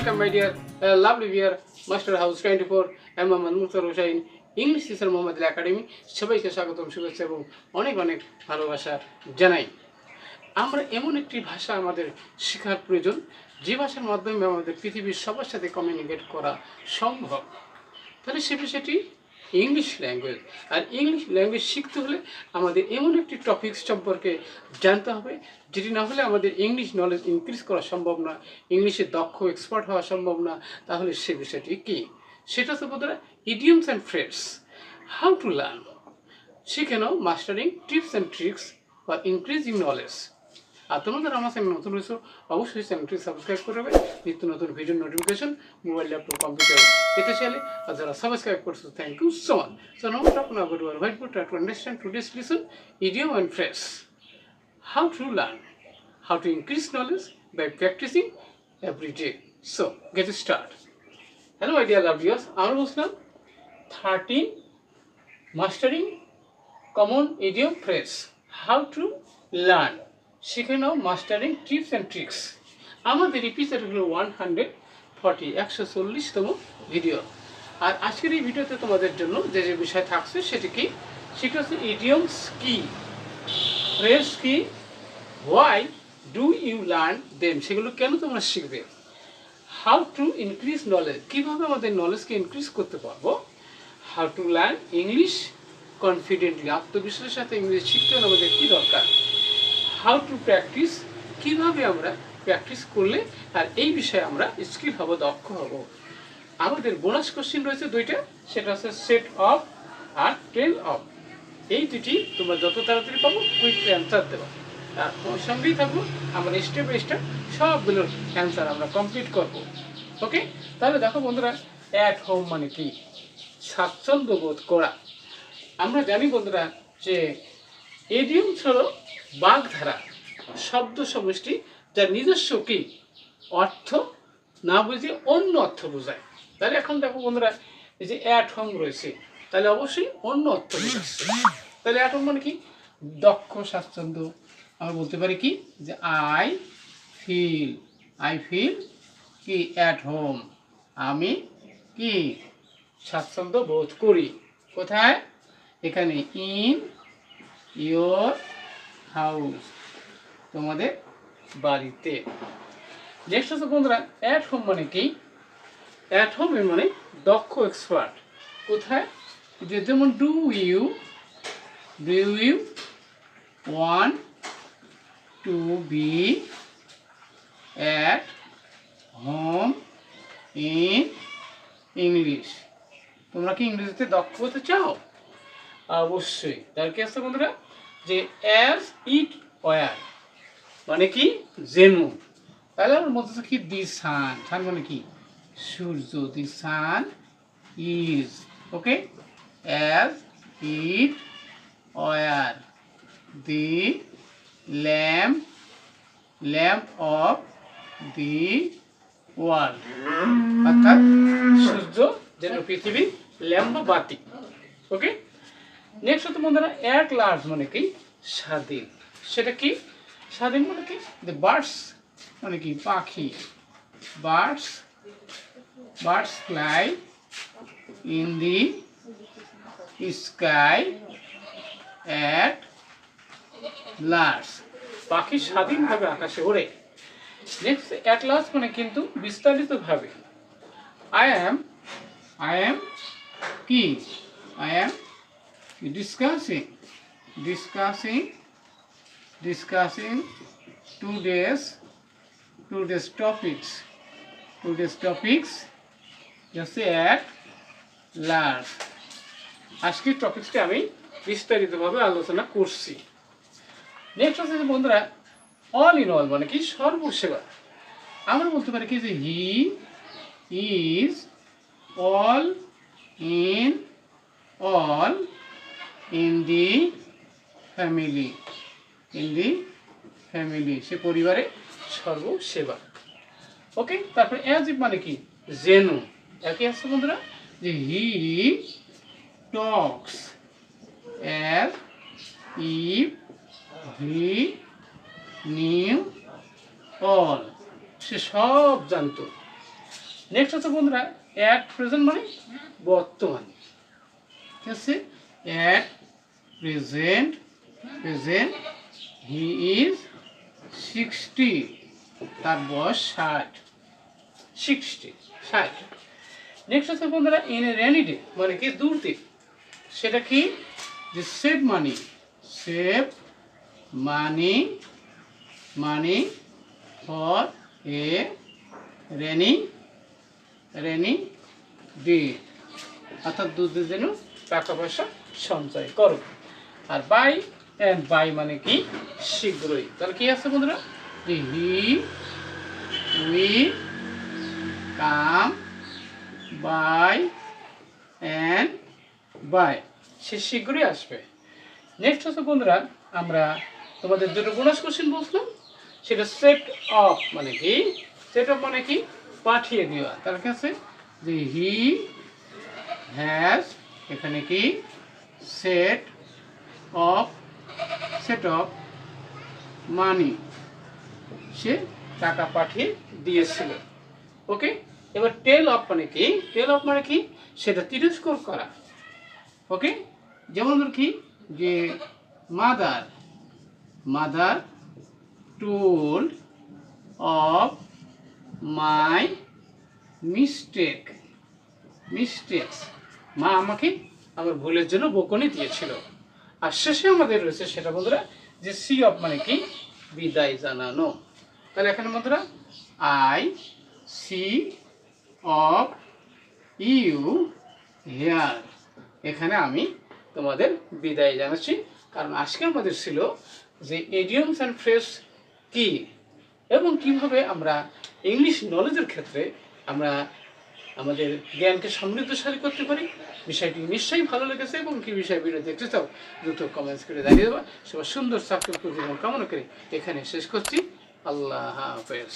Welcome, my dear uh, lovely viewer, Master House 24, I'm Mohammad Mukhtar Hussain, English teacher Mohammad Academy সবাইকে স্বাগতম শুভেচ্ছা এবং অনেক অনেক ভালোবাসা জানাই। আমরা এমন একটি ভাষা আমাদের শেখার প্রয়োজন যে ভাষার মাধ্যমে আমাদের পৃথিবীর সবার সাথে কমিউনিকেট করা সম্ভব। তাহলে সে বিষয়টি ইংলিশ ল্যাঙ্গুয়েজ আর ইংলিশ ল্যাঙ্গুয়েজ শিখতে হলে আমাদের এমন একটি টপিক সম্পর্কে জানতে হবে, যেটি না হলে আমাদের ইংলিশ নলেজ ইনক্রিজ করা সম্ভব না ইংলিশে দক্ষ এক্সপার্ট হওয়া সম্ভব না। তাহলে সে বিষয়টি কি? সেটা হচ্ছে বোধহয় idioms and phrases how to learn শিখে নাও মাস্টারিং টিপস অ্যান্ড ট্রিক্স বা ইনক্রিজিং নলেজ আর তোমরা যারা আমার চ্যানেল নতুন হয়েছো অবশ্যই চ্যানেলটি সাবস্ক্রাইব করে রাখবে নিত্য নতুন video notification mobile laptop computer পেতে চাইলে আর যারা সাবস্ক্রাইব করছ thank you so much so now talk now go to our white board to understand today's lesson idiom and phrase to learn, how to increase knowledge by practicing every day. So, get started. Hello, my dear loved viewers. আমরা বলছিলাম thirteen mastering common idiom phrase how to learn শিখে নাও mastering tips and tricks আমাদের episode হলো one hundred forty একশো চল্লিশতম video আর আজকের এই ভিডিওতে তোমাদের জন্য যে যে বিষয় থাকছে সেটি কি? সেটা হচ্ছে ইডিয়মস কি? ফ্রেজ কি? Why do you learn them সেগুলো কেন তোমরা শিখবে? হাউ টু ইনক্রিজ নলেজ কীভাবে আমাদের নলেজকে ইনক্রিজ করতে পারব? How to learn English confidently আত্মবিশ্বাসের সাথে ইংলিশ শিখতে হলে আমাদের কী দরকার? হাউ টু প্র্যাকটিস কীভাবে আমরা প্র্যাকটিস করলে আর এই বিষয়ে আমরা স্কিল হব, দক্ষ হব। আমাদের বোনাস কোশ্চিন রয়েছে দুইটা, সেটা হচ্ছে সেট অফ আর টেল অফ এই দুটি তোমরা যত তাড়াতাড়ি পাবো কুইক অ্যান্সার দেবো। আর ওর সঙ্গেই থাকব, আমরা স্টেপ বাই স্টেপ সবগুলোর অ্যান্সার আমরা কমপ্লিট করব। ওকে তাহলে দেখো বন্ধুরা অ্যাট হোম মানে কি? স্বাচ্ছন্দ্য বোধ করা। আমরা জানি বন্ধুরা যে এডিয়মস হলো বাগধারা শব্দ সমষ্টি যার নিজস্ব কি? অর্থ? না বুঝে অন্য অর্থ বোঝায়। তাহলে এখন দেখো বন্ধুরা, এই যে অ্যাট হোম রয়েছে, তাহলে অবশ্যই অন্য অর্থ তাহলে অ্যাট হোম মানে কি? দক্ষ, স্বাচ্ছন্দ্য। আমরা বলতে পারি কি? যে আই ফিল আই ফিল কি অ্যাট হোম আমি কি? স্বাচ্ছন্দ্য বোধ করি। কোথায়? এখানে ইন ইয়োর হাউস তোমাদের বাড়িতে। নেক্সট হচ্ছে বন্ধুরা অ্যাট হোম মানে কি? অ্যাট হোম মানে দক্ষ এক্সপার্ট কোথায়? যে যেমন do you do you want to be at home in English তোমরা কি ইংরেজিতে দক্ষ হতে চাও? অবশ্যই। তার কি আছে বন্ধুরা? যে অ্যাজ ইট ওয়ার মানে কি? জেনু তাহলে আমার মধ্যে কি? দি সান সান মানে কি? সূর্য। The sun is okay as it were the lamp lamp of the world অর্থাৎ সূর্য যেন পৃথিবী ল্যাম্প বাতি ওকে নেক্সট হচ্ছে বন্ধুরা, এক লার্জ মানে কি? স্বাধীন। সেটা কি? স্বাধীন মানে কি? দ্য বার্ডস মানে কি? পাখি। Birds birds fly in the sky at large পাখি স্বাধীনভাবে আকাশে ওড়ে। নেক্সট অ্যাট লাস্ট মানে কিন্তু বিস্তারিতভাবে। আই অ্যাম আই অ্যাম কি I am discussing discussing discussing today's today's topics today's topics just at large আজকের টপিক্সটি আমি বিস্তারিতভাবে আলোচনা করছি নেক্সট যে বন্ধুরা অল ইন অল মানে কি সর্বসেবা আমরা বলতে পারি কি যে he is all in all in the family in the family সে পরিবারে সর্বসেবা। ওকে তারপরে অ্যাজ ইফ মানে কি? জেনু একই আসছে বন্ধুরা? যে he talks as if he knew all সে সব জানতো। নেক্সট হচ্ছে বন্ধুরা অ্যাট প্রেজেন্ট মানে বর্তমান। ঠিক আছে? At present present he is sixty তার বয়স ষাট সিক্সটি ষাট। নেক্সট হচ্ছে বন্ধুরা ইন এ ডে মানে কি দূরতে সেটা কি? যে save money save money money for a rainy rainy day অর্থাৎ দুধের জন্য টাকা পয়সা সঞ্চয় করো। আর বাই অ্যান্ড বাই মানে কি? শীঘ্রই। তাহলে কি আছে বন্ধুরা? He will come, by and by. সে শীঘ্রই আসবে। নেক্সট হচ্ছে বন্ধুরা, আমরা তোমাদের দুটো বোনাস কোশ্চেন বলছিলাম। সেটা সেট অফ মানে কি? সেট অফ মানে কি? পাঠিয়ে দেওয়া তার কাছে যে হি হ্যাজ এখানে কি? Set off set off money সে টাকা পাঠিয়ে দিয়েছিল। ওকে? এবার টেল অফ মানে কি? টেল অফ মানে কি? সেটা তিরস্কার করা। ওকে? যেমন ধর কি? যে mother mother told off my mistake mistakes মা আমাকে আমার ভুলের জন্য বকুনি দিয়েছিল। আর শেষে আমাদের রয়েছে সেটা বন্ধুরা যে সি অফ মানে কি? বিদায় জানানো। তাহলে এখানে বন্ধুরা, I see off you here. এখানে আমি তোমাদের বিদায় জানাচ্ছি। কারণ আজকে আমাদের ছিল যে এডিয়মস অ্যান্ড ফ্রেস কি? এবং কীভাবে আমরা ইংলিশ নলেজের ক্ষেত্রে আমরা আমাদের জ্ঞানকে সমৃদ্ধশালী করতে পারি। বিষয়টি নিশ্চয়ই ভালো লেগেছে এবং কি বিষয় ভিডিও দেখতে চাও, দ্রুত কমেন্টস করে দাঁড়িয়ে দেবো। সবার সুন্দর সাফল্য জীবন কামনা করে এখানে শেষ করছি। আল্লাহ হাফেজ।